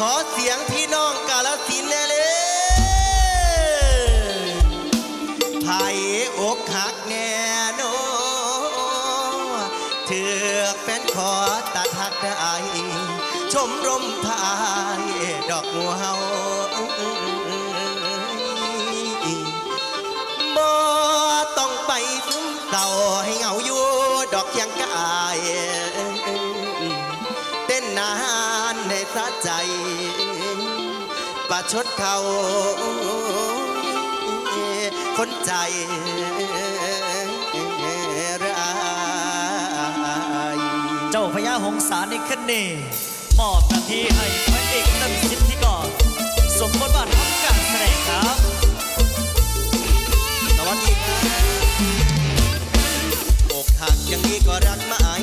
ขอเสียงพี่น้องกาลสินแน่เลยไผ่อกหักแนโนเถือกแฟนขอตัดหักไอชมรมพายดอกงัวเฮาบ่ต้องไปฟุ้งเต่าให้เหงาอยู่ดอกยังกาย เข่า คนใจร้ายเจ้าพญาหงสาในขึ้นนี่มอบหน้าที่ให้พระเอกตั้งสิที่ก่อนสมบทบาททำการแสดงครับสวัสดีอกหักยังนี้ก็รักมา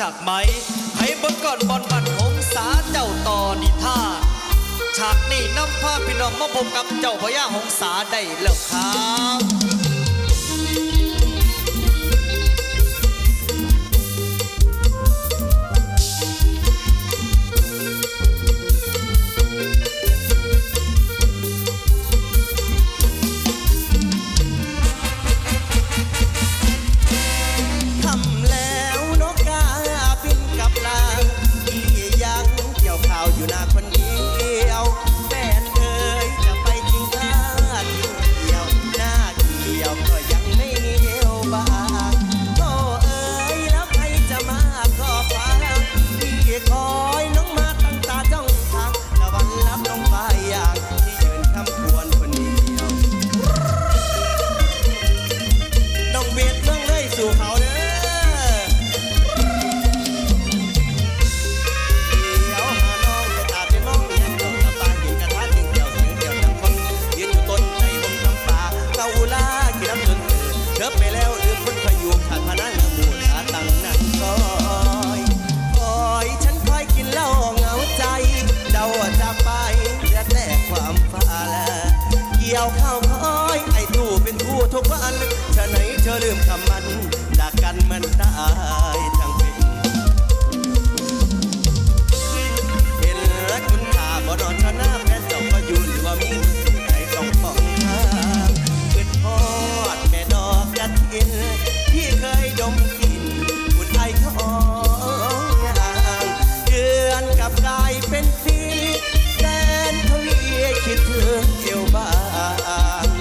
จากไหมให้บนก่อนบอลบันหงสาเจ้าต่อนิท่าฉากนี้นำผ้าพี่น้องมาพบกับเจ้าพญาหงสาได้แล้วครับ เธอไปแล้วหรือคนพยูงขาดพนันบูดาตั้งนั่งคอยคอยฉันคอยกินเหล้าเหงาใจ เดาจาไปจะแต่ความฟ้าละเกี่ยวข้าวคอยไอ้ตู้เป็นทู่ทุกวันเธอไหนเธอลืมคำ คิดถึงเที่ยวบ้าน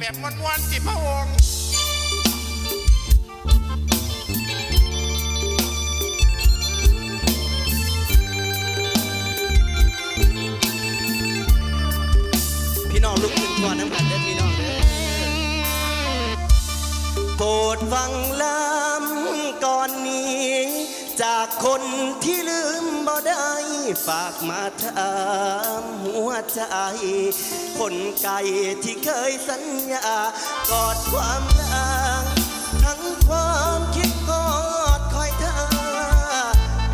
แบบม้วนๆจิพระองค์พี่น้องลุกขึ้นก่อนน้ำกันเด้อพี่น้องเด้อโปรดฟังลำก่อนนี้ จากคนที่ลืม ฝากมาถามหัวใจ คนไก่ที่เคยสัญญากอดความลางทั้งความคิดกอดคอยท่า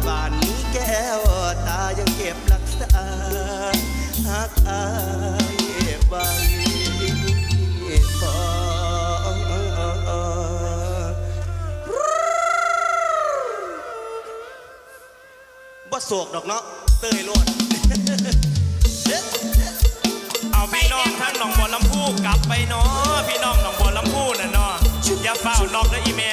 บ้านนี้แก้วตายังเก็บรักษาหักอายไว้บ่โศกดอกเนาะ เตยโลดเอาพี่น้องทั้งหนองบัวลำพูกลับไปเนาะพี่น้องหนองบัวลำพูน่ะเนาะอย่าเฝ้านอกนะอีแม่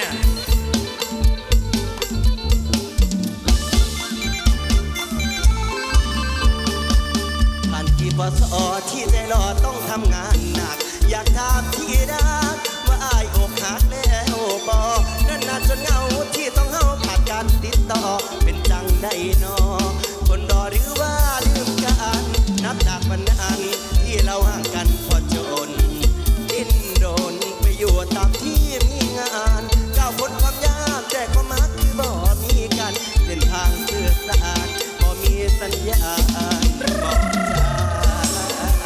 ผ่านกี่ปศที่ใจรอต้องทำงานหนัก อยากถามที่รักว่าอายอกหักแล้ว สัญญาณบอกใจ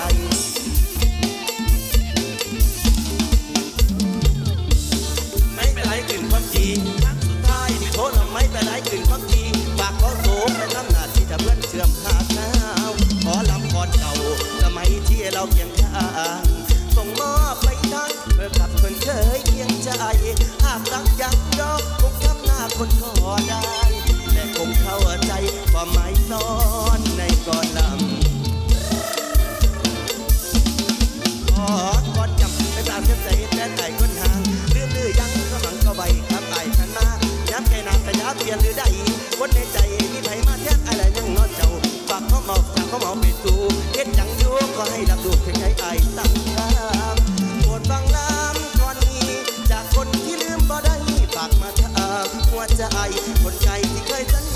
ไม่เป็นไรกลิ่นความจริงครั้งสุดท้ายที่โทษไม่เป็นไรกลิ่นความจริงฝากขอโศกและทำหน้าที่จะเพื่อนเชื่อมหาดน้ำขอลำก่อนเก่าสมัยที่เราเคียงข้างส่งมอบไปทั้งเพื่อกับคนเคยเคียงใจหากรักยังดอกคงทำหน้าคนขอได้แต่คงเข้าใจความหมายซ่อนานแต่ย้ำเปลี่ยนหรือใดคนในใจมีไผมาแทนอะไรยังนอนเจ้าฝากเขาหมาจากเขาหมอบไปสูเฮ็ดจังอยู่ก็ให้รับดูเพียงให้ไอ้ตั้งทางปวดฟังลำตอนนี้ จากคนที่ลืมบ่ได้ฝากมาถาหัวใจคนใจที่เคยสัญ